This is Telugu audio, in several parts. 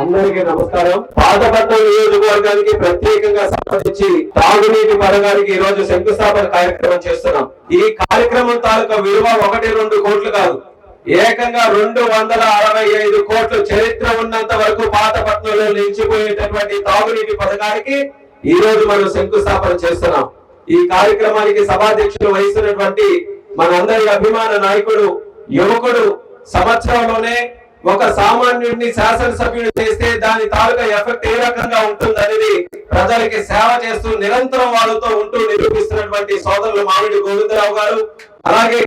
అందరికీ నమస్కారం. పాతపట్నం నియోజకవర్గానికి ప్రత్యేకంగా సంబంధించి తాగునీటి పథకానికి ఈ రోజు శంకుస్థాపన కార్యక్రమం చేస్తున్నాం. ఈ కార్యక్రమం తాలూకా విలువ ఒకటి రెండు కోట్లు కాదు. ఏకంగా రెండు వందల అరవై ఐదు కోట్లు చరిత్ర ఉన్నంత వరకు పాతపట్నంలో నిలిచిపోయేటటువంటి తాగునీటి పథకానికి ఈ రోజు మనం శంకుస్థాపన చేస్తున్నాం. ఈ కార్యక్రమానికి సభాధ్యక్షులు వహిస్తున్నటువంటి మనందరి అభిమాన నాయకుడు యువకుడు సంవత్సరంలోనే ఒక సామాన్యుడిని శాసనసభ్యుడు చేస్తే దాని తాలూకా ఎఫెక్ట్ ఏ రకంగా ఉంటుందనేది ప్రజలకి సేవ చేస్తూ నిరంతరం వాళ్ళతో ఉంటూ నిరూపిస్తున్నటువంటి సోదరులు మామిడి గోవిందరావు గారు అలాగే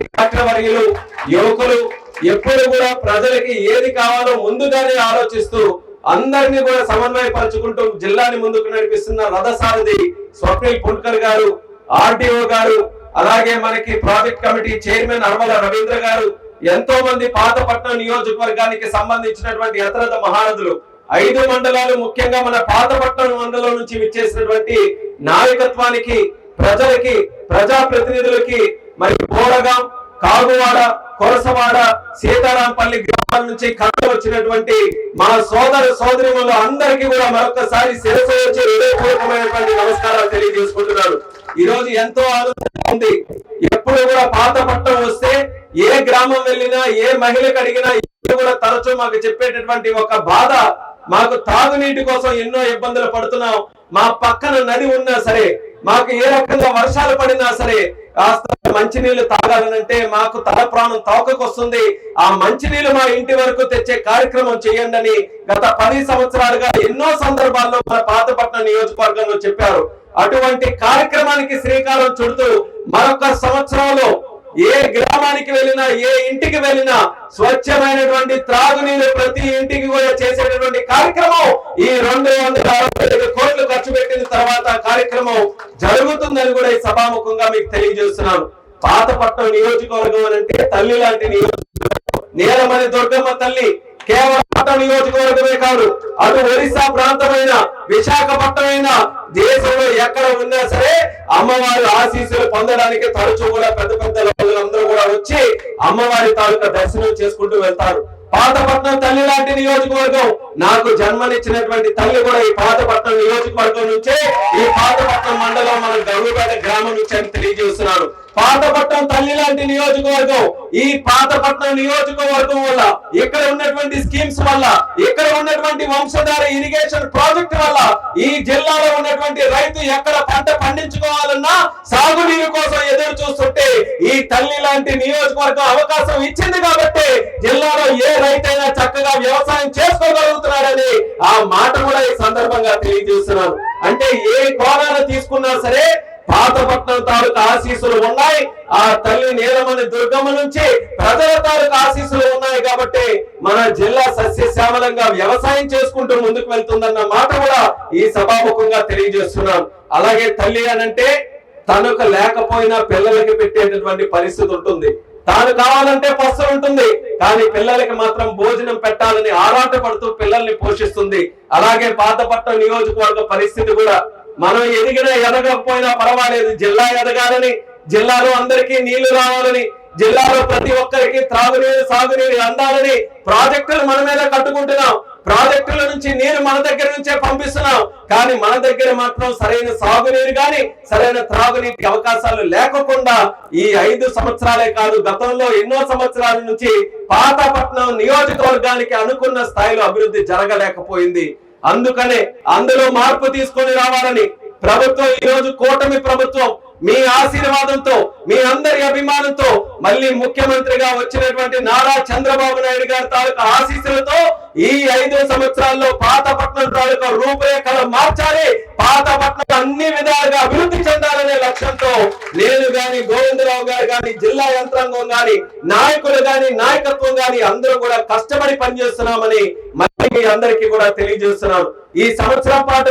వర్యులు యువకులు ఎప్పుడు కూడా ప్రజలకి ఏది కావాలో ముందుగానే ఆలోచిస్తూ అందరినీ కూడా సమన్వయపరచుకుంటూ జిల్లాని ముందుకు నడిపిస్తున్న రథసారథి స్వప్నిల్ పుల్కర్ గారు ఆర్టీఓ గారు అలాగే మనకి project committee chairman Armala Ravindra గారు ఎంతో మంది పాతపట్నం నియోజకవర్గానికి సంబంధించినటువంటి యత్రత మహారథులు. ఐదు మండలాలు ముఖ్యంగా మన పాతపట్నం మండలం నుంచి విచ్చేసినటువంటి నాయకత్వానికి ప్రజలకి ప్రజాప్రతినిధులకి మరి బోడగాం కాగువాడ కొరసవాడ సీతారాంపల్లి గ్రామాల నుంచి కథ వచ్చినటువంటి మా సోదర సోదరిములు అందరికీ కూడా మరొకసారి శిరసు వచ్చి హృదయపూర్వకమైనటువంటి నమస్కారాలు తెలియజేసుకుంటున్నాను. ఈ రోజు ఎంతో ఆనందంగా ఉంది. ఎప్పుడు కూడా పాత పట్టణం వస్తే ఏ గ్రామం వెళ్ళినా ఏ మహిళకు అడిగినా కూడా తరచూ మాకు చెప్పేటటువంటి ఒక బాధ. మాకు తాగునీటి కోసం ఎన్నో ఇబ్బందులు పడుతున్నాం. మా పక్కన నది ఉన్నా సరే మాకు ఏ రకంగా వర్షాలు పడినా సరే కాస్త మంచినీళ్ళు తాగాలనంటే మాకు తల ప్రాణం తోకకొస్తుంది. ఆ మంచినీళ్ళు మా ఇంటి వరకు తెచ్చే కార్యక్రమం చేయండి అని గత పది సంవత్సరాలుగా ఎన్నో సందర్భాల్లో మన పాతపట్నం నియోజకవర్గంలో చెప్పారు. అటువంటి కార్యక్రమానికి శ్రీకారం చుడుతూ మరొక సంవత్సరంలో ఏ గ్రామానికి వెళ్ళినా ఏ ఇంటికి వెళ్ళినా స్వచ్ఛమైనటువంటి త్రాగునీరు ప్రతి ఇంటికి కూడా చేసేటటువంటి కార్యక్రమం ఈ రెండు వందల అరవై ఐదు కోట్లు ఖర్చు పెట్టిన తర్వాత కార్యక్రమం జరుగుతుందని కూడా ఈ సభాముఖంగా మీకు తెలియజేస్తున్నాను. పాతపట్నం నియోజకవర్గం అని అంటే తల్లి లాంటి నియోజకవర్గం. నేలమని దుర్గమ్మ తల్లి కేవలం నియోజకవర్గమే కాదు అటు ఒరిస్సా ప్రాంతమైన విశాఖపట్నమైన దేశంలో ఎక్కడ ఉన్నా సరే అమ్మవారి ఆశీస్సులు పొందడానికి తరచూ కూడా పెద్ద పెద్ద అందరూ కూడా వచ్చి అమ్మవారి తాలూకా దర్శనం చేసుకుంటూ వెళ్తారు. పాతపట్నం తల్లి లాంటి నియోజకవర్గం. నాకు జన్మనిచ్చినటువంటి తల్లి కూడా ఈ పాతపట్నం నియోజకవర్గం నుంచే ఈ పాతపట్నం మండలం మన గౌరవపేట గ్రామం నుంచి అని తెలియజేస్తున్నాను పాతపట్నం తల్లి లాంటి నియోజకవర్గం. ఈ పాతపట్నం నియోజకవర్గం వల్ల ఇక్కడ ఉన్నటువంటి స్కీమ్స్ వల్ల ఇక్కడ ఉన్నటువంటి వంశధార ఇరిగేషన్ ప్రాజెక్ట్ వల్ల ఈ జిల్లాలో ఉన్నటువంటి రైతు ఎక్కడ పంట పండించుకోవాలన్నా సాగునీరు కోసం ఎదురు చూస్తుంటే ఈ తల్లి లాంటి నియోజకవర్గం అవకాశం ఇచ్చింది కాబట్టి జిల్లాలో ఏ రైతైనా చక్కగా వ్యవసాయం చేసుకోగలుగుతున్నారు ఆ మాట కూడా ఈ సందర్భంగా తెలియజేస్తున్నాను. అంటే ఏ కోణాలు తీసుకున్నా సరే పాతపట్నం తాలూకు ఆశీస్సులు ఉన్నాయి. ఆ తల్లి నేలమని దుర్గమ్మ నుంచి ప్రజల తాలూకు ఆశీస్సులు ఉన్నాయి కాబట్టి మన జిల్లా సస్యశ్యామలంగా వ్యవసాయం చేసుకుంటూ ముందుకు వెళ్తుందన్న మాట కూడా ఈ సభాముఖంగా తెలియజేస్తున్నాను. అలాగే తల్లి అనంటే తనకు లేకపోయినా పిల్లలకి పెట్టేటటువంటి పరిస్థితి ఉంటుంది. తాను కావాలంటే పస్తు ఉంటుంది కానీ పిల్లలకి మాత్రం భోజనం పెట్టాలని ఆరాట పడుతూ పిల్లల్ని పోషిస్తుంది. అలాగే పాతపట్నం నియోజకవర్గ పరిస్థితి కూడా మనం ఎదిగినా ఎదగకపోయినా పర్వాలేదు జిల్లా ఎదగాలని జిల్లాలో అందరికీ నీళ్ళు రావాలని జిల్లాలో ప్రతి ఒక్కరికి త్రాగునీరు సాగునీరు అందాలని ప్రాజెక్టులు మన మీద కట్టుకుంటున్నాం. ప్రాజెక్టుల నుంచి నీరు మన దగ్గర నుంచే పంపిస్తున్నాం. కానీ మన దగ్గర మాత్రం సరైన సాగునీరు గాని సరైన త్రాగునీటి అవకాశాలు లేకుండా ఈ ఐదు సంవత్సరాలే కాదు గతంలో ఎన్నో సంవత్సరాల నుంచి పాతపట్నం నియోజకవర్గానికి అనుకున్న స్థాయిలో అభివృద్ధి జరగలేకపోయింది. అందుకనే అందులో మార్పు తీసుకొని రావాలని ప్రభుత్వం ఈ రోజు కూటమి ప్రభుత్వం మీ ఆశీర్వాదంతో మీ అందరి అభిమానంతో మళ్ళీ ముఖ్యమంత్రిగా వచ్చినటువంటి నారా చంద్రబాబు నాయుడు గారి తాలూకా ఆశీస్సులతో ఈ ఐదు సంవత్సరాల్లో పాతపట్నం తాలూకా రూపురేఖలు మార్చాలి. పాతపట్నం అన్ని విధాలుగా అభివృద్ధి చెందాలనే లక్ష్యంతో నేను గాని గోవిందరావు గారు గాని జిల్లా యంత్రాంగం గాని నాయకులు గాని నాయకత్వం గాని అందరూ కూడా కష్టపడి పనిచేస్తున్నామని మళ్ళీ మీ అందరికీ కూడా తెలియజేస్తున్నాను. ఈ సంవత్సరం పాటు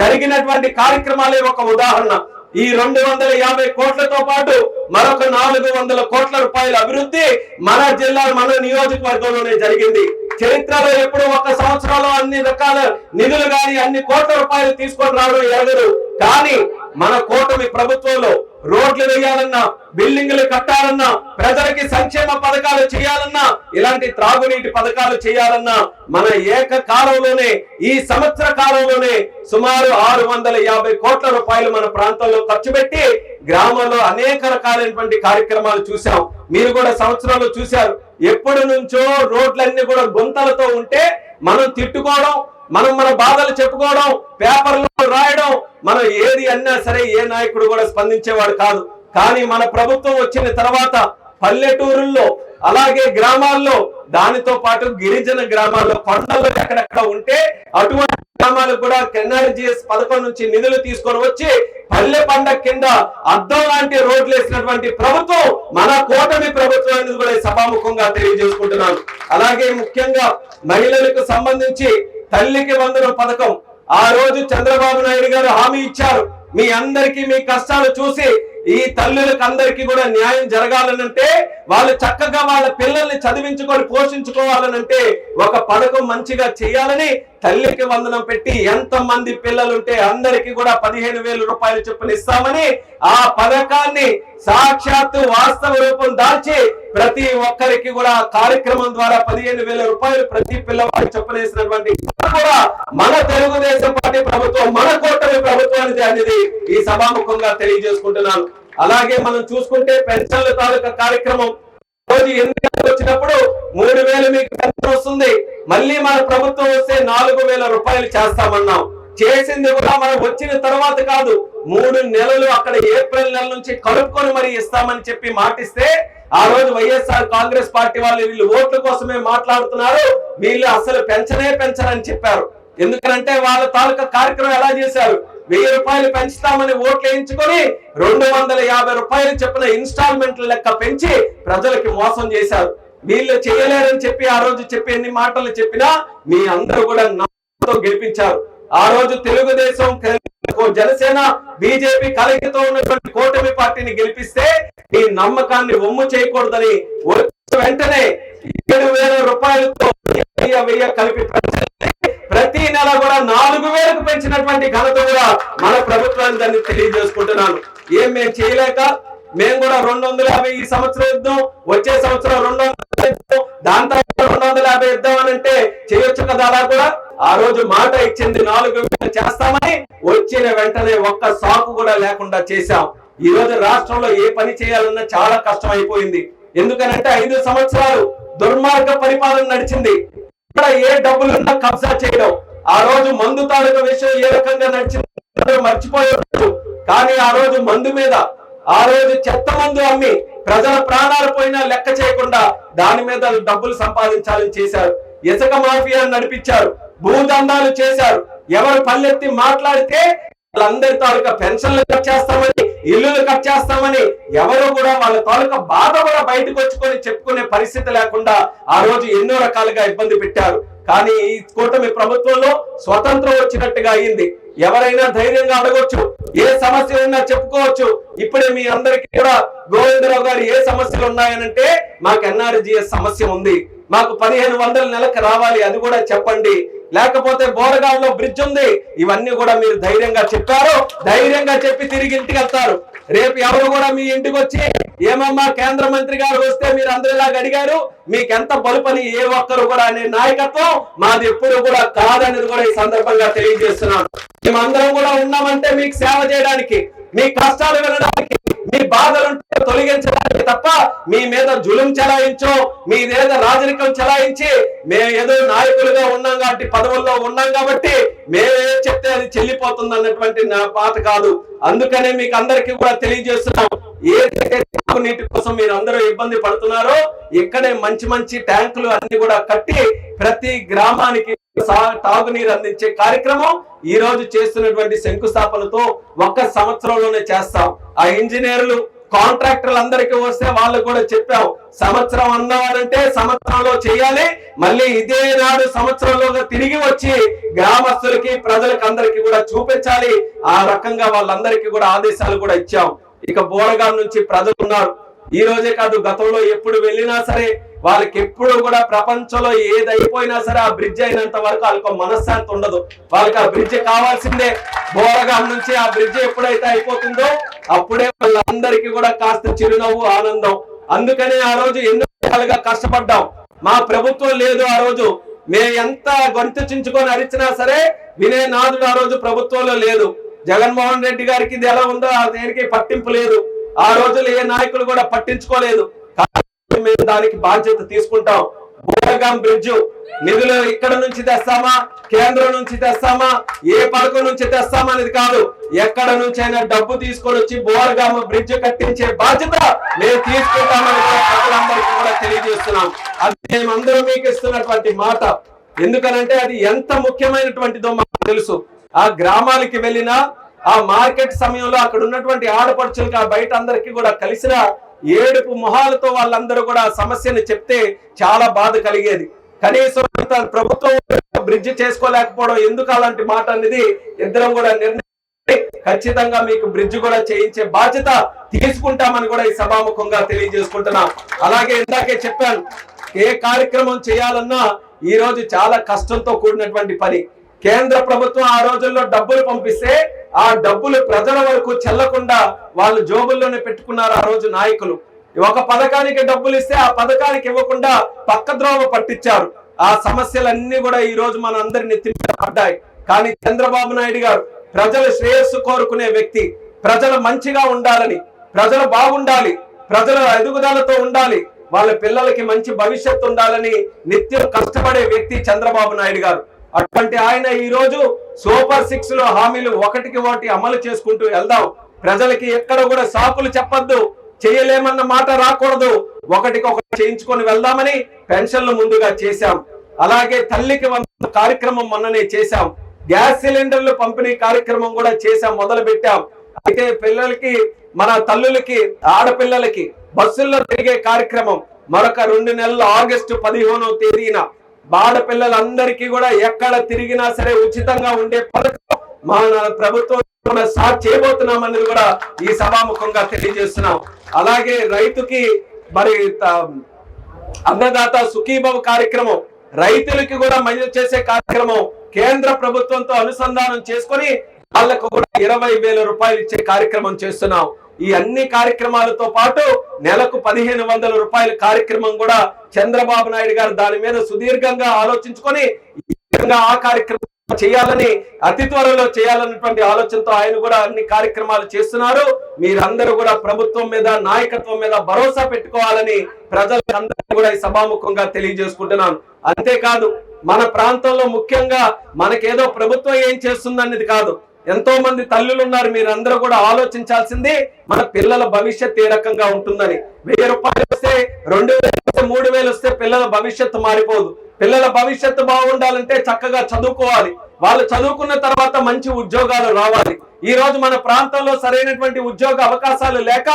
జరిగినటువంటి కార్యక్రమాలే ఒక ఉదాహరణ. ఈ రెండు వందల యాభై కోట్లతో పాటు మరొక నాలుగు వందల కోట్ల రూపాయల అభివృద్ధి మన జిల్లా మన నియోజకవర్గంలోనే జరిగింది. చరిత్రలో ఎప్పుడు ఒక సంవత్సరంలో అన్ని రకాల నిధులు గాని అన్ని కోట్ల రూపాయలు తీసుకొని రావడం ఎరగదు. కానీ మన కూటమి ప్రభుత్వంలో రోడ్లు వేయాలన్నా బిల్డింగ్లు కట్టాలన్నా ప్రజలకి సంక్షేమ పథకాలు చేయాలన్నా ఇలాంటి త్రాగునీటి పథకాలు చేయాలన్నా మన ఏక కాలంలోనే ఈ సంవత్సర కాలంలోనే సుమారు ఆరు వందల యాభై కోట్ల రూపాయలు మన ప్రాంతంలో ఖర్చు పెట్టి గ్రామంలో అనేక రకాలైనటువంటి కార్యక్రమాలు చూసాం మీరు కూడా సంవత్సరాలు చూశారు. ఎప్పటి నుంచో రోడ్లన్నీ కూడా గుంతలతో ఉంటే మనం తిట్టుకోవడం మనం మన బాధలు చెప్పుకోవడం పేపర్లో రాయడం మనం ఏది అన్నా సరే ఏ నాయకుడు కూడా స్పందించేవాడు కాదు. కానీ మన ప్రభుత్వం వచ్చిన తర్వాత పల్లెటూరుల్లో అలాగే గ్రామాల్లో దానితో పాటు గిరిజన గ్రామాల్లో కొండల్లో ఎక్కడెక్కడ ఉంటే అటువంటి గ్రామాలకు కూడా ఎన్ఆర్జీఎస్ పథకం నుంచి నిధులు తీసుకొని వచ్చి పల్లె పండగ కింద అద్దం లాంటి రోడ్లు వేసినటువంటి ప్రభుత్వం మన కూటమి ప్రభుత్వం అనేది కూడా సభాముఖంగా తెలియజేసుకుంటున్నాను. అలాగే ముఖ్యంగా మహిళలకు సంబంధించి తల్లికి వందనం పథకం. ఆ రోజు చంద్రబాబు నాయుడు గారు హామీ ఇచ్చారు. మీ అందరికీ మీ కష్టాలు చూసి ఈ తల్లులకు అందరికీ కూడా న్యాయం జరగాలనంటే వాళ్ళు చక్కగా వాళ్ళ పిల్లల్ని చదివించుకొని పోషించుకోవాలనంటే ఒక పథకం మంచిగా చేయాలని తల్లికి వందనం పెట్టి ఎంత మంది పిల్లలుంటే అందరికీ కూడా పదిహేను వేల రూపాయలు చొప్పున ఇస్తామని ఆ పథకాన్ని సాక్షాత్తు వాస్తవ రూపం దాల్చి ప్రతి ఒక్కరికి కూడా కార్యక్రమం ద్వారా పదిహేను వేల రూపాయలు ప్రతి పిల్లవాడికి చెప్పలేసినటువంటి కూడా మన తెలుగుదేశం పార్టీ ప్రభుత్వం మన కూటమి ప్రభుత్వానికి అనేది ఈ సభాముఖంగా తెలియజేసుకుంటున్నాను. అలాగే మనం చూసుకుంటే పెన్షన్ల తాలూకా కార్యక్రమం. రోజు ఎన్నికలు వచ్చినప్పుడు మూడు వేలు మీకు పెన్షన్ వస్తుంది. మళ్ళీ మన ప్రభుత్వం వస్తే నాలుగు వేల రూపాయలు చేస్తామన్నాం. చేసింది కూడా మనం వచ్చిన తర్వాత కాదు మూడు నెలలు అక్కడ ఏప్రిల్ నెల నుంచి కలుపుకొని మరి ఇస్తామని చెప్పి మాటిస్తే ఆ రోజు వైఎస్ఆర్ కాంగ్రెస్ పార్టీ వాళ్ళు వీళ్ళు ఓట్ల కోసమే మాట్లాడుతున్నారు. వీళ్ళు అసలు పెంచనే పెంచరని చెప్పారు. ఎందుకంటే వాళ్ళ తాలూకా కార్యక్రమం ఎలా చేశారు? వెయ్యి రూపాయలు పెంచుతామని ఓట్లు వేయించుకొని రెండు వందల యాభై రూపాయలు చెప్పిన ఇన్స్టాల్మెంట్ల లెక్క పెంచి ప్రజలకి మోసం చేశారు. వీళ్ళు చేయలేరని చెప్పి ఆ రోజు చెప్పి ఎన్ని మాటలు చెప్పినా మీ అందరూ కూడా నమ్మకంతో గెలిపించారు. ఆ రోజు తెలుగుదేశం జనసేన బీజేపీ కలయికతో ఉన్నటువంటి కూటమి పార్టీని గెలిపిస్తే ఈ నమ్మకాన్ని ఒమ్ము చేయకూడదని వెంటనే ఏడు వేల రూపాయలతో వెయ్యి కలిపి ప్రతి నెల కూడా నాలుగు వేలకు పెంచినటువంటి ఘనత కూడా మన ప్రభుత్వాన్ని దాన్ని తెలియజేసుకుంటున్నాను. ఏం మేము చేయలేక మేము కూడా రెండు వందల యాభై ఈ సంవత్సరం ఇద్దాం వచ్చే సంవత్సరం రెండు వందల ఇద్దాం దాని తర్వాత రెండు వందల యాభై ఇద్దాం అని అంటే చేయొచ్చు కదా అలా కూడా? ఆ రోజు మాట ఇచ్చింది నాలుగు వేలు చేస్తామని వచ్చిన వెంటనే ఒక్క సాకు కూడా లేకుండా చేశాం. ఈ రోజు రాష్ట్రంలో ఏ పని చేయాలన్నా చాలా కష్టం అయిపోయింది ఎందుకనంటే ఐదు సంవత్సరాలు దుర్మార్గ పరిపాలన నడిచింది. ఇక్కడ ఏ డబ్బులున్నా కబ్జా చేయడం. ఆ రోజు మందు తాలూకా విషయం ఏ రకంగా నడిచింది మర్చిపోయారు కానీ ఆ రోజు మందు మీద ఆ రోజు చెత్త మందు అమ్మి ప్రజల ప్రాణాలు పోయినా లెక్క చేయకుండా దాని మీద డబ్బులు సంపాదించాలని చేశారు. ఇసుక మాఫియా నడిపించారు. భూదందాలు చేశారు. ఎవరు పల్లెత్తి మాట్లాడితే వాళ్ళందరి తాలూకా పెన్షన్లు కట్ చేస్తామని ఇల్లులు కట్ చేస్తామని ఎవరు కూడా వాళ్ళ తాలూకా బాధ కూడా బయటకు వచ్చుకొని చెప్పుకునే పరిస్థితి లేకుండా ఆ రోజు ఎన్నో రకాలుగా ఇబ్బంది పెట్టారు. కానీ ఈ కూటమి ప్రభుత్వంలో స్వతంత్రం వచ్చినట్టుగా అయింది. ఎవరైనా ధైర్యంగా అడగొచ్చు ఏ సమస్య ఉన్నా చెప్పుకోవచ్చు. ఇప్పుడే మీ అందరికీ కూడా గోవిందరావు గారు ఏ సమస్యలు ఉన్నాయనంటే మాకు ఎన్ఆర్జిఎస్ సమస్య ఉంది. మాకు పదిహేను వందల నెలకు రావాలి అది కూడా చెప్పండి. లేకపోతే బోరగాంలో బ్రిడ్జ్ ఉంది. ఇవన్నీ కూడా మీరు ధైర్యంగా చెప్పారు. ధైర్యంగా చెప్పి తిరిగి ఇంటికి వెళ్తారు. రేపు ఎవరు కూడా మీ ఇంటికి వచ్చి ఏమమ్మా కేంద్ర మంత్రి గారు వస్తే మీరు అందరిలాగా అడిగారు? మీకెంత బలుపని ఏ ఒక్కరు కూడా అనే నాయకత్వం మాది ఎప్పుడు కూడా కాదనేది కూడా ఈ సందర్భంగా తెలియజేస్తున్నాను. మేమందరం కూడా ఉన్నామంటే మీకు సేవ చేయడానికి మీ కష్టాలు వినడానికి మీ బాధలు తొలగించడానికి తప్ప మీ మీద జులుం చెలాయించో. మీ మీద రాజరికం చెలాయించి మేము ఏదో నాయకులుగా ఉన్నాం కాబట్టి పదవుల్లో ఉన్నాం కాబట్టి మేమేం చెప్తే అది చెల్లిపోతుంది అన్నటువంటి నా పాట కాదు. అందుకనే మీకు అందరికీ కూడా తెలియజేస్తున్నాం. ఏదైతే నీటి కోసం మీరు అందరూ ఇబ్బంది పడుతున్నారో ఇక్కడే మంచి మంచి ట్యాంకులు అన్ని కూడా కట్టి ప్రతి గ్రామానికి తాగునీరు అందించే కార్యక్రమం ఈ రోజు చేస్తున్నటువంటి శంకుస్థాపనతో ఒక్క సంవత్సరంలోనే చేస్తాం. ఆ ఇంజనీర్లు కాంట్రాక్టర్లు అందరికీ వస్తే వాళ్ళు కూడా చెప్పాం సంవత్సరం అన్నవారంటే సంవత్సరంలో చేయాలి మళ్ళీ ఇదే నాడు సంవత్సరంలో తిరిగి వచ్చి గ్రామస్తులకి ప్రజలకు అందరికీ కూడా చూపించాలి. ఆ రకంగా వాళ్ళందరికీ కూడా ఆదేశాలు కూడా ఇచ్చాం. ఇక బోరగాం నుంచి ప్రజలు ఉన్నారు ఈ రోజే కాదు గతంలో ఎప్పుడు వెళ్ళినా సరే వాళ్ళకి ఎప్పుడు కూడా ప్రపంచంలో ఏది అయిపోయినా సరే ఆ బ్రిడ్జ్ అయినంత వరకు వాళ్ళకు మనశ్శాంతి ఉండదు. వాళ్ళకి ఆ బ్రిడ్జ్ కావాల్సిందే. బోరగా నుంచి ఆ బ్రిడ్జ్ ఎప్పుడైతే అయిపోతుందో అప్పుడే వాళ్ళందరికీ కూడా కాస్త చిరునవ్వు ఆనందం. అందుకనే ఆ రోజు ఎన్నో రకాలుగా కష్టపడ్డాం. మా ప్రభుత్వం లేదు ఆ రోజు. మేము ఎంత గొంతు చించుకొని అరిచినా సరే వినే నాదుడు ఆ రోజు ప్రభుత్వంలో లేదు. జగన్మోహన్ రెడ్డి గారికి ఇది ఎలా ఉందో ఆ దేనికి పట్టింపు లేదు. ఆ రోజులు ఏ నాయకులు కూడా పట్టించుకోలేదు. మేము దానికి బాధ్యత తీసుకుంటాం. బోరగాం బ్రిడ్జ్ నిధులు ఇక్కడ నుంచి తెస్తామా? కేంద్రం నుంచి తెస్తామా? ఏ పథకం నుంచి తెస్తామా అనేది కాదు. ఎక్కడ నుంచి అయినా డబ్బు తీసుకొని వచ్చి బోరగాం బ్రిడ్జ్ కట్టించే బాధ్యత మేము తీసుకుంటామని ప్రజలందరికీ కూడా తెలియజేస్తున్నాం. అది మేమందరూ మీకు ఇస్తున్నటువంటి మాట. ఎందుకనంటే అది ఎంత ముఖ్యమైనటువంటిదో మాకు తెలుసు. ఆ గ్రామాలకి వెళ్ళినా ఆ మార్కెట్ సమయంలో అక్కడ ఉన్నటువంటి ఆడపడుచులుగా బయట అందరికీ కూడా కలిసిన ఏడుపు మొహాలతో వాళ్ళందరూ కూడా సమస్యను చెప్తే చాలా బాధ కలిగేది. కనీసం ప్రభుత్వం బ్రిడ్జ్ చేసుకోలేకపోవడం ఎందుకు అలాంటి మాట అనేది ఇద్దరం కూడా నిర్ణయం ఖచ్చితంగా మీకు బ్రిడ్జ్ కూడా చేయించే బాధ్యత తీసుకుంటామని కూడా ఈ సభాముఖంగా తెలియజేసుకుంటున్నాం. అలాగే ఇందాకే చెప్పాను ఏ కార్యక్రమం చేయాలన్నా ఈ రోజు చాలా కష్టంతో కూడినటువంటి పని. కేంద్ర ప్రభుత్వం ఆ రోజుల్లో డబ్బులు పంపిస్తే ఆ డబ్బులు ప్రజల వరకు చెల్లకుండా వాళ్ళు జోబుల్లోనే పెట్టుకున్నారు ఆ రోజు నాయకులు. ఒక పథకానికి డబ్బులు ఇస్తే ఆ పథకానికి ఇవ్వకుండా పక్క ద్రోవ పట్టించారు. ఆ సమస్యలన్నీ కూడా ఈ రోజు మన అందరి నెత్తి మీద పడ్డాయి. కానీ చంద్రబాబు నాయుడు గారు ప్రజల శ్రేయస్సు కోరుకునే వ్యక్తి. ప్రజలు మంచిగా ఉండాలని ప్రజలు బాగుండాలి ప్రజల ఎదుగుదలతో ఉండాలి వాళ్ళ పిల్లలకి మంచి భవిష్యత్తు ఉండాలని నిత్యం కష్టపడే వ్యక్తి చంద్రబాబు నాయుడు గారు. అటువంటి ఆయన ఈ రోజు సూపర్ సిక్స్లో హామీలు ఒకటికి ఒకటి అమలు చేసుకుంటూ వెళ్దాం. ప్రజలకి ఎక్కడ కూడా సాకులు చెప్పొద్దు చేయలేమన్న మాట రాకూడదు. ఒకటికి ఒకటి చేయించుకొని వెళ్దామని పెన్షన్లు ముందుగా చేశాం. అలాగే తల్లికి వందనం కార్యక్రమం మొన్ననే చేశాం. గ్యాస్ సిలిండర్లు పంపిణీ కార్యక్రమం కూడా చేశాం మొదలు పెట్టాం అయితే పిల్లలకి మన తల్లులకి ఆడపిల్లలకి బస్సుల్లో తిరిగే కార్యక్రమం మరొక రెండు నెలలు ఆగస్టు పదిహేనో తేదీన ఆడపిల్లలందరికీ కూడా ఎక్కడ తిరిగినా సరే ఉచితంగా ఉండే పథకం మన ప్రభుత్వం కూడా స్టార్ట్ అనేది కూడా ఈ సభాముఖంగా తెలియజేస్తున్నాం. అలాగే రైతుకి మరి త- అన్నదాత సుఖీభవ కార్యక్రమం రైతులకి కూడా మంజూరు చేసే కార్యక్రమం కేంద్ర ప్రభుత్వంతో అనుసంధానం చేసుకొని వాళ్ళకు కూడా ఇరవై వేల రూపాయలు ఇచ్చే కార్యక్రమం చేస్తున్నాం. ఈ అన్ని కార్యక్రమాలతో పాటు నెలకు పదిహేను వందల రూపాయల కార్యక్రమం కూడా చంద్రబాబు నాయుడు గారు దాని మీద సుదీర్ఘంగా ఆలోచించుకొని ఈ విధంగా ఆ కార్యక్రమం చేయాలని అతి త్వరలో చేయాలన్నటువంటి ఆలోచనతో ఆయన కూడా అన్ని కార్యక్రమాలు చేస్తున్నారు. మీరందరూ కూడా ప్రభుత్వం మీద నాయకత్వం మీద భరోసా పెట్టుకోవాలని ప్రజలందరికీ కూడా ఈ సభాముఖంగా తెలియజేసుకుంటున్నాను. అంతేకాదు మన ప్రాంతంలో ముఖ్యంగా మనకేదో ప్రభుత్వం ఏం చేస్తుందనేది కాదు. ఎంతో మంది తల్లులు ఉన్నారు. మీరందరూ కూడా ఆలోచించాల్సింది మన పిల్లల భవిష్యత్ ఏ రకంగా ఉంటుందని. వెయ్యి రూపాయలు వస్తే రెండు వేలు వస్తే మూడు వేలు వస్తే పిల్లల భవిష్యత్తు మారిపోదు. పిల్లల భవిష్యత్తు బాగుండాలంటే చక్కగా చదువుకోవాలి. వాళ్ళు చదువుకున్న తర్వాత మంచి ఉద్యోగాలు రావాలి. ఈ రోజు మన ప్రాంతంలో సరైనటువంటి ఉద్యోగ అవకాశాలు లేక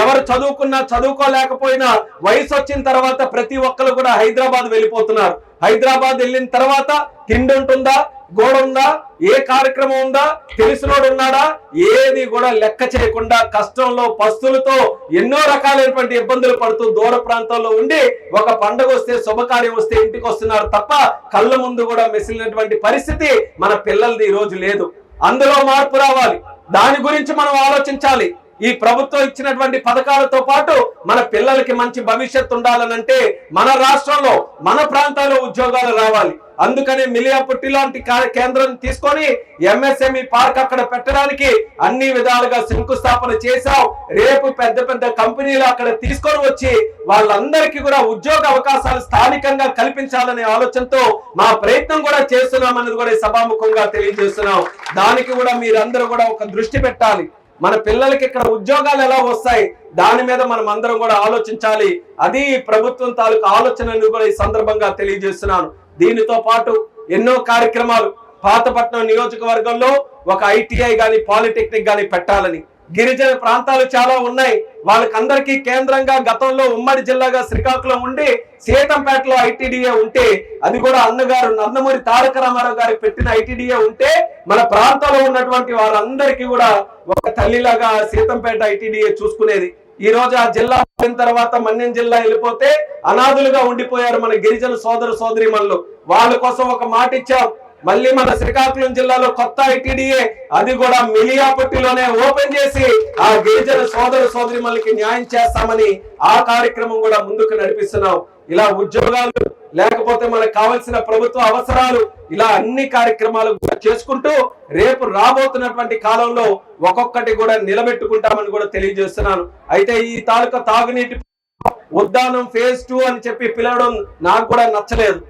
ఎవరు చదువుకున్నా చదువుకోలేకపోయినా వయసు వచ్చిన తర్వాత ప్రతి ఒక్కరు కూడా హైదరాబాద్ వెళ్ళిపోతున్నారు. హైదరాబాద్ వెళ్ళిన తర్వాత తిండి ఉంటుందా? గోడ ఉందా ఏ కార్యక్రమం ఉందా? తెలిసినోడు ఉన్నాడా? ఏది కూడా లెక్క చేయకుండా కష్టంలో పస్తులతో ఎన్నో రకాలైనటువంటి ఇబ్బందులు పడుతూ దూర ప్రాంతాల్లో ఉండి ఒక పండగ వస్తే శుభకార్యం వస్తే ఇంటికి వస్తున్నారు తప్ప కళ్ళ ముందు కూడా మెసిలినటువంటి పరిస్థితి మన పిల్లలది ఈ రోజు లేదు. అందులో మార్పు రావాలి. దాని గురించి మనం ఆలోచించాలి. ఈ ప్రభుత్వం ఇచ్చినటువంటి పథకాలతో పాటు మన పిల్లలకి మంచి భవిష్యత్తు ఉండాలనంటే మన రాష్ట్రంలో మన ప్రాంతాల్లో ఉద్యోగాలు రావాలి. అందుకనే మిలియాపుట్టి లాంటి కేంద్రం తీసుకొని ఎంఎస్ఎంఈ పార్క్ అక్కడ పెట్టడానికి అన్ని విధాలుగా శంకుస్థాపన చేశాం. రేపు పెద్ద పెద్ద కంపెనీలు అక్కడ తీసుకొని వచ్చి వాళ్ళందరికీ కూడా ఉద్యోగ అవకాశాలు స్థానికంగా కల్పించాలనే ఆలోచనతో మా ప్రయత్నం కూడా చేస్తున్నాం అనేది కూడా సభాముఖంగా తెలియజేస్తున్నాం. దానికి కూడా మీరందరూ కూడా ఒక దృష్టి పెట్టాలి. మన పిల్లలకి ఇక్కడ ఉద్యోగాలు ఎలా వస్తాయి? దాని మీద మనం అందరం కూడా ఆలోచించాలి. అది ప్రభుత్వం తాలూకు ఆలోచనను కూడా ఈ సందర్భంగా తెలియజేస్తున్నాను. దీనితో పాటు ఎన్నో కార్యక్రమాలు పాతపట్నం నియోజకవర్గంలో ఒక ఐటీఐ కానీ పాలిటెక్నిక్ కానీ పెట్టాలని గిరిజన ప్రాంతాలు చాలా ఉన్నాయి. వాళ్ళకందరికీ కేంద్రంగా గతంలో ఉమ్మడి జిల్లాగా శ్రీకాకుళం ఉండి సీతంపేటలో ఐటీడీఏ ఉంటే అది కూడా అన్నగారు నందమూరి తారక రామారావు గారికి పెట్టిన ఐటీడీఏ ఉంటే మన ప్రాంతంలో ఉన్నటువంటి వారందరికీ కూడా ఒక తల్లిలాగా సీతంపేట ఐటీడీఏ చూసుకునేది. ఈ రోజు ఆ జిల్లా పోయిన తర్వాత మన్యం జిల్లా వెళ్ళిపోతే అనాథులుగా ఉండిపోయారు మన గిరిజన సోదరు సోదరి వాళ్ళ కోసం ఒక మాట ఇచ్చాం. మళ్ళీ మన శ్రీకాకుళం జిల్లాలో కొత్త ఐటీడీఏ అది కూడా మిలియాపట్టిలోనే ఓపెన్ చేసి ఆ గిరిజన సోదర సోదరి న్యాయం చేస్తామని ఆ కార్యక్రమం కూడా ముందుకు నడిపిస్తున్నాం. ఇలా ఉద్యోగాలు లేకపోతే మనకు కావాల్సిన ప్రభుత్వ అవసరాలు ఇలా అన్ని కార్యక్రమాలు కూడా చేసుకుంటూ రేపు రాబోతున్నటువంటి కాలంలో ఒక్కొక్కటి కూడా నిలబెట్టుకుంటామని కూడా తెలియజేస్తున్నాను. అయితే ఈ తాలూకా తాగునీటి ఉద్దానం ఫేజ్ టూ అని చెప్పి పిలవడం నాకు కూడా నచ్చలేదు.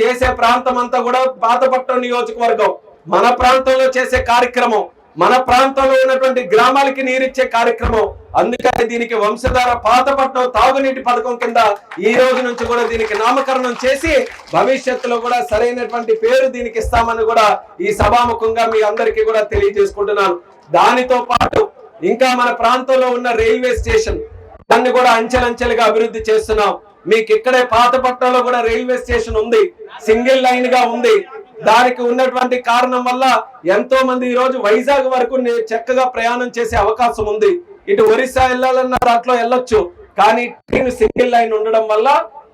చేసే ప్రాంతం అంతా కూడా పాతపట్నం నియోజకవర్గం. మన ప్రాంతంలో చేసే కార్యక్రమం మన ప్రాంతంలో ఉన్నటువంటి గ్రామాలకి నీరిచ్చే కార్యక్రమం. అందుకని దీనికి వంశధార పాతపట్నం తాగునీటి పథకం కింద ఈ రోజు నుంచి కూడా దీనికి నామకరణం చేసి భవిష్యత్తులో కూడా సరైనటువంటి పేరు దీనికి ఇస్తామని కూడా ఈ సభాముఖంగా మీ అందరికీ కూడా తెలియజేసుకుంటున్నాను. దానితో పాటు ఇంకా మన ప్రాంతంలో ఉన్న రైల్వే స్టేషన్ దాన్ని కూడా అంచెలంచెలుగా అభివృద్ధి చేస్తున్నాం. మీకు ఇక్కడే పాతపట్నంలో కూడా రైల్వే స్టేషన్ ఉంది. సింగిల్ లైన్గా ఉంది. దానికి ఉన్నటువంటి కారణం వల్ల ఎంతో మంది ఈ రోజు వైజాగ్ వరకు చక్కగా ప్రయాణం చేసే అవకాశం ఉంది. ఇటు ఒరిస్సా వెళ్ళాలన్న దాంట్లో వెళ్ళొచ్చు కానీ ట్రైన్ సింగిల్ లైన్ ఉండడం వల్ల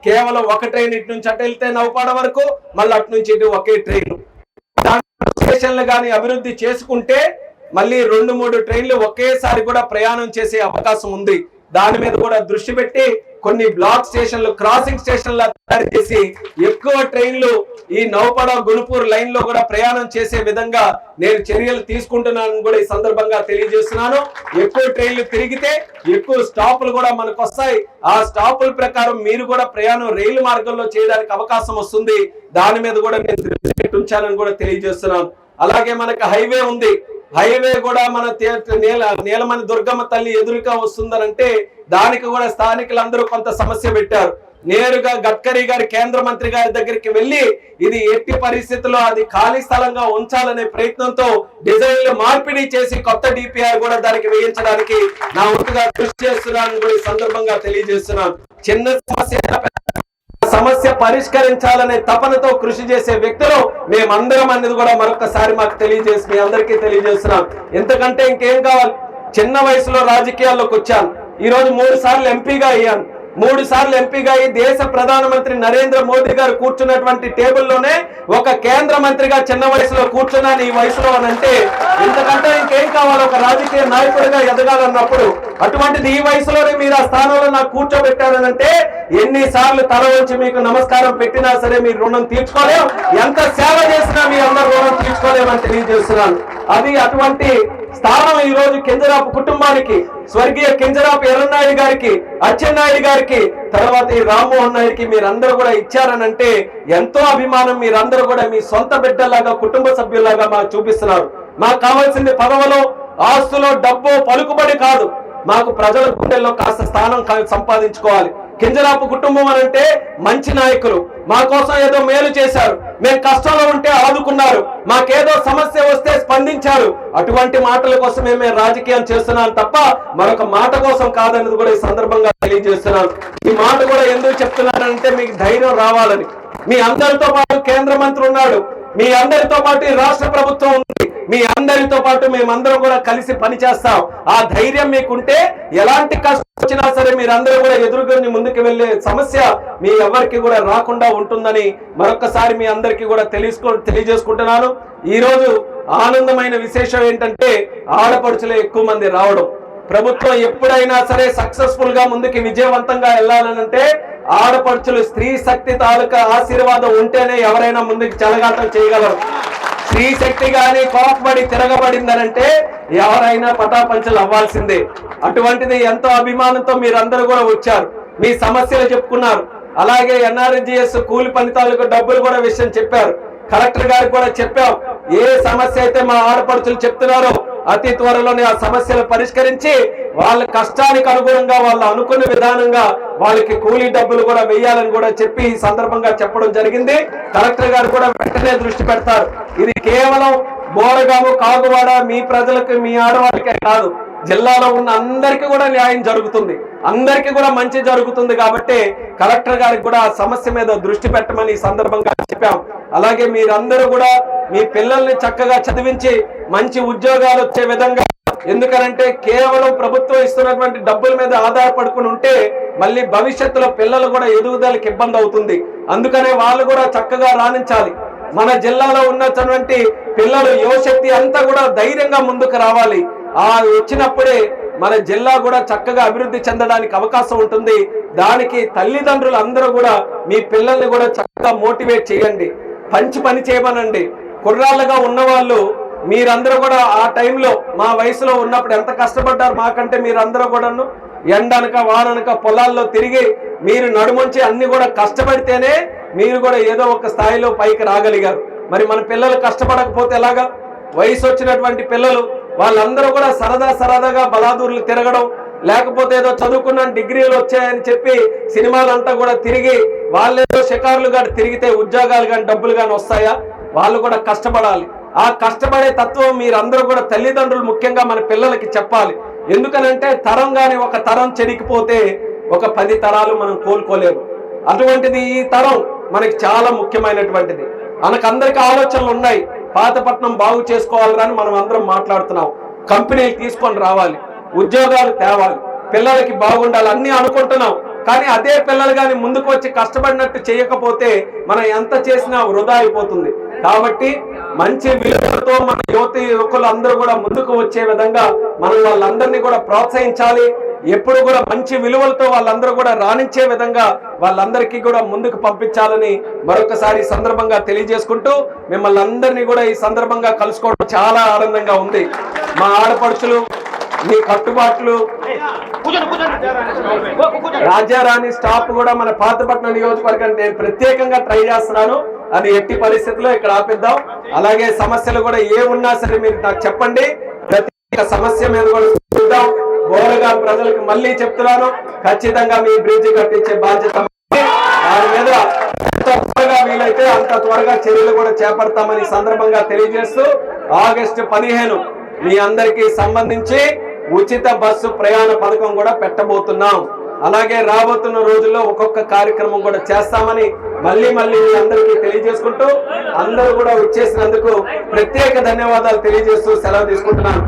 కేవలం ఒక ట్రైన్ ఇటు నుంచి అటు వెళ్తే నౌపాడ వరకు మళ్ళీ అటు నుంచి ఇటు ఒకే ట్రైన్. స్టేషన్లు కానీ అభివృద్ధి చేసుకుంటే మళ్ళీ రెండు మూడు ట్రైన్లు ఒకేసారి కూడా ప్రయాణం చేసే అవకాశం ఉంది. దాని మీద కూడా దృష్టి పెట్టి కొన్ని బ్లాక్ స్టేషన్లు క్రాసింగ్ స్టేషన్ల తయారు చేసి ఎక్కువ ట్రైన్లు ఈ నౌపడ గుణపూర్ లైన్లో కూడా ప్రయాణం చేసే విధంగా నేను చర్యలు తీసుకుంటున్నానని కూడా ఈ సందర్భంగా తెలియజేస్తున్నాను. ఎక్కువ ట్రైన్లు తిరిగితే ఎక్కువ స్టాపులు కూడా మనకు వస్తాయి. ఆ స్టాపుల ప్రకారం మీరు కూడా ప్రయాణం రైలు మార్గంలో చేయడానికి అవకాశం వస్తుంది. దాని మీద కూడా నేను ఉంచానని కూడా తెలియజేస్తున్నాను. అలాగే మనకు హైవే ఉంది. హైవే కూడా మన నేల నేలమని దుర్గమ్మ తల్లి ఎదురుగా వస్తుందనంటే దానికి కూడా స్థానికులందరూ కొంత సమస్య పెట్టారు. నేరుగా గడ్కరీ గారి కేంద్ర మంత్రి గారి దగ్గరికి వెళ్ళి ఇది ఎట్టి పరిస్థితుల్లో అది ఖాళీ స్థలంగా ఉంచాలనే ప్రయత్నంతో డిజైన్లు మార్పిడి చేసి కొత్త డిపిఆర్ కూడా దానికి వేయించడానికి నా వంతుగా కృషి చేస్తున్నాను కూడా ఈ సందర్భంగా తెలియజేస్తున్నాను. చిన్న సమస్య సమస్య పరిష్కరించాలనే తపనతో కృషి చేసే వ్యక్తులు మేమందరం అనేది కూడా మరొకసారి మాకు తెలియజేసి మీ అందరికీ తెలియజేస్తున్నాం. ఎందుకంటే ఇంకేం కావాలి? చిన్న వయసులో రాజకీయాల్లోకి వచ్చాను. ఈ రోజు మూడు సార్లు ఎంపీగా అయ్యాను. మూడు సార్లు ఎంపీగా అయ్యి దేశ ప్రధానమంత్రి నరేంద్ర మోదీ గారు కూర్చున్నటువంటి టేబుల్లోనే ఒక కేంద్ర మంత్రిగా చిన్న వయసులో కూర్చున్నాను ఈ వయసులో అని అంటే ఇంతకంటే ఇంకేం కావాలి? ఒక రాజకీయ నాయకుడిగా ఎదగాలన్నప్పుడు అటువంటిది ఈ వయసులోనే మీరు ఆ స్థానంలో నాకు కూర్చోబెట్టారనంటే ఎన్నిసార్లు తల వంచి మీకు నమస్కారం పెట్టినా సరే మీరు రుణం తీర్చుకోలేం. ఎంత సేవ చేసినా మీ అందరు రుణం తీర్చుకోలేమని తెలియజేస్తున్నాను అది అటువంటి స్థానం ఈ రోజు కింజరాపు కుటుంబానికి స్వర్గీయ కింజరాపు ఎర్రనాయుడు గారికి అచ్చెన్నాయుడు గారికి తర్వాత ఈ రామ్మోహన్ నాయుడికి మీరందరూ కూడా ఇచ్చారనంటే ఎంతో అభిమానం మీరందరూ కూడా మీ సొంత బిడ్డలాగా కుటుంబ సభ్యులాగా మాకు చూపిస్తున్నారు. మాకు కావాల్సింది పదవలో ఆస్తులో డబ్బు పలుకుబడి కాదు. మాకు ప్రజల గుండెల్లో కాస్త స్థానం సంపాదించుకోవాలి. కింజరాపు కుటుంబం అని అంటే మంచి నాయకులు. మా కోసం ఏదో మేలు చేశారు. మేము కష్టంలో ఉంటే ఆదుకున్నారు. మాకేదో సమస్య వస్తే స్పందించారు. అటువంటి మాటల కోసమే మేము రాజకీయం చేస్తున్నాను తప్ప మరొక మాట కోసం కాదన్నది కూడా ఈ సందర్భంగా తెలియజేస్తున్నాను. ఈ మాట కూడా ఎందుకు చెప్తున్నానంటే మీకు ధైర్యం రావాలని. మీ అందరితో పాటు కేంద్ర మంత్రి ఉన్నాడు. మీ అందరితో పాటు రాష్ట్ర ప్రభుత్వం ఉంది. మీ అందరితో పాటు మేమందరం కూడా కలిసి పనిచేస్తాం. ఆ ధైర్యం మీకుంటే ఎలాంటి కష్టం వచ్చినా సరే మీరందరూ కూడా ఎదుర్కొని ముందుకు వెళ్ళే సమస్య మీ ఎవరికి కూడా రాకుండా ఉంటుందని మరొకసారి మీ అందరికీ కూడా తెలుసుకో తెలియజేసుకుంటున్నాను. ఈరోజు ఆనందమైన విశేషం ఏంటంటే ఆడపడుచులే ఎక్కువ మంది రావడం. ప్రభుత్వం ఎప్పుడైనా సరే సక్సెస్ఫుల్గా ముందుకి విజయవంతంగా వెళ్ళాలనంటే ఆడపడుచులు స్త్రీ శక్తి తాలూకా ఆశీర్వాదం ఉంటేనే ఎవరైనా ముందుకు చలగాటం చేయగలరు. స్త్రీ శక్తి కానీ కోపబడి తిరగబడిందనంటే ఎవరైనా పటాపంచలు అవ్వాల్సిందే. అటువంటిది ఎంతో అభిమానంతో మీరందరూ కూడా వచ్చారు. మీ సమస్యలు చెప్పుకున్నారు. అలాగే ఎన్ఆర్జిఎస్ కూలి ఫలితాలకు డబ్బులు కూడా విషయం చెప్పారు. కలెక్టర్ గారికి కూడా చెప్పాం ఏ సమస్య అయితే మా ఆడపడుచులు చెప్తున్నారో అతి త్వరలోనే ఆ సమస్యలు పరిష్కరించి వాళ్ళ కష్టానికి అనుగుణంగా వాళ్ళు అనుకున్న విధానంగా వాళ్ళకి కూలీ డబ్బులు కూడా వేయాలని కూడా చెప్పి ఈ సందర్భంగా చెప్పడం జరిగింది. కలెక్టర్ గారు కూడా వెంటనే దృష్టి పెడతారు. ఇది కేవలం బోరగాము కాగువాడ మీ ప్రజలకు మీ ఆడవాళ్ళకే కాదు. జిల్లాలో ఉన్న అందరికీ కూడా న్యాయం జరుగుతుంది. అందరికీ కూడా మంచి జరుగుతుంది కాబట్టి కలెక్టర్ గారికి కూడా సమస్య మీద దృష్టి పెట్టమని సందర్భంగా చెప్పాం. అలాగే మీరందరూ కూడా మీ పిల్లల్ని చక్కగా చదివించి మంచి ఉద్యోగాలు వచ్చే విధంగా ఎందుకనంటే కేవలం ప్రభుత్వం ఇస్తున్నటువంటి డబ్బుల మీద ఆధారపడుకుని ఉంటే మళ్ళీ భవిష్యత్తులో పిల్లలు కూడా ఎదుగుదలకి ఇబ్బంది అవుతుంది. అందుకనే వాళ్ళు కూడా చక్కగా రాణించాలి. మన జిల్లాలో ఉన్నటువంటి పిల్లలు యువశక్తి అంతా కూడా ధైర్యంగా ముందుకు రావాలి. ఆ వచ్చినప్పుడే మన జిల్లా కూడా చక్కగా అభివృద్ధి చెందడానికి అవకాశం ఉంటుంది. దానికి తల్లిదండ్రులు అందరూ కూడా మీ పిల్లల్ని కూడా చక్కగా మోటివేట్ చేయండి. పంచి పని చేయమనండి. కుర్రాళ్ళగా ఉన్నవాళ్ళు మీరందరూ కూడా ఆ టైంలో మా వయసులో ఉన్నప్పుడు ఎంత కష్టపడ్డారు మాకంటే మీరందరూ కూడాను? ఎండనక వాననక పొలాల్లో తిరిగి మీరు నడుముంచి అన్ని కూడా కష్టపడితేనే మీరు కూడా ఏదో ఒక స్థాయిలో పైకి రాగలిగారు. మరి మన పిల్లలు కష్టపడకపోతే ఎలాగా? వయసు వచ్చినటువంటి పిల్లలు వాళ్ళందరూ కూడా సరదా సరదాగా బలాదూర్లు తిరగడం లేకపోతే ఏదో చదువుకున్న డిగ్రీలు వచ్చాయని చెప్పి సినిమాలంతా కూడా తిరిగి వాళ్ళేదో షికారులు కానీ తిరిగితే ఉద్యోగాలు కానీ డబ్బులు కానీ వస్తాయా? వాళ్ళు కూడా కష్టపడాలి. ఆ కష్టపడే తత్వం మీరందరూ కూడా తల్లిదండ్రులు ముఖ్యంగా మన పిల్లలకి చెప్పాలి. ఎందుకనంటే తరం కానీ ఒక తరం చెడికిపోతే ఒక పది తరాలు మనం కోలుకోలేము అటువంటిది ఈ తరం మనకి చాలా ముఖ్యమైనటువంటిది. మనకందరికి ఆలోచనలు ఉన్నాయి పాతపట్నం బాగు చేసుకోవాలని మనం అందరం మాట్లాడుతున్నాం. కంపెనీలు తీసుకొని రావాలి. ఉద్యోగాలు తేవాలి. పిల్లలకి బాగుండాలి అన్ని అనుకుంటున్నాం. కానీ అదే పిల్లలు కానీ ముందుకు వచ్చి కష్టపడినట్టు చేయకపోతే మనం ఎంత చేసినా వృధా అయిపోతుంది. కాబట్టి మంచి విలువలతో మన యువతి యువకులు అందరూ కూడా ముందుకు వచ్చే విధంగా మనం వాళ్ళందరినీ కూడా ప్రోత్సహించాలి. ఎప్పుడు కూడా మంచి విలువలతో వాళ్ళందరూ కూడా రాణించే విధంగా వాళ్ళందరికీ కూడా ముందుకు పంపించాలని మరొకసారి సందర్భంగా తెలియజేసుకుంటూ మిమ్మల్ని అందరినీ కూడా ఈ సందర్భంగా కలుసుకోవడం చాలా ఆనందంగా ఉంది. మా ఆడపడుచులు మీ కట్టుబాట్లు రాజారాణి స్టాప్ కూడా మన పాతపట్నం నియోజకవర్గాన్ని నేను ప్రత్యేకంగా ట్రై చేస్తున్నాను. అది ఎట్టి పరిస్థితుల్లో ఇక్కడ ఆపిద్దాం. అలాగే సమస్యలు కూడా ఏ ఉన్నా సరే మీరు నాకు చెప్పండి. ప్రతి సమస్య మీద కూడా చూద్దాం. బోరగా ప్రజలకు మళ్ళీ చెప్తున్నాను ఖచ్చితంగా మీ బ్రిడ్జ్ కట్టించే బాధ్యత. దాని మీద త్వరగా వీలైతే అంత త్వరగా చర్యలు కూడా చేపడతామని సందర్భంగా తెలియజేస్తూ ఆగస్టు పదిహేను మీ అందరికీ సంబంధించి ఉచిత బస్సు ప్రయాణ పథకం కూడా పెట్టబోతున్నాం. అలాగే రాబోతున్న రోజుల్లో ఒక్కొక్క కార్యక్రమం కూడా చేస్తామని మళ్ళీ మళ్ళీ మీ అందరికీ తెలియజేసుకుంటూ అందరూ కూడా వచ్చేసినందుకు ప్రత్యేక ధన్యవాదాలు తెలియజేస్తూ సెలవు తీసుకుంటున్నాను.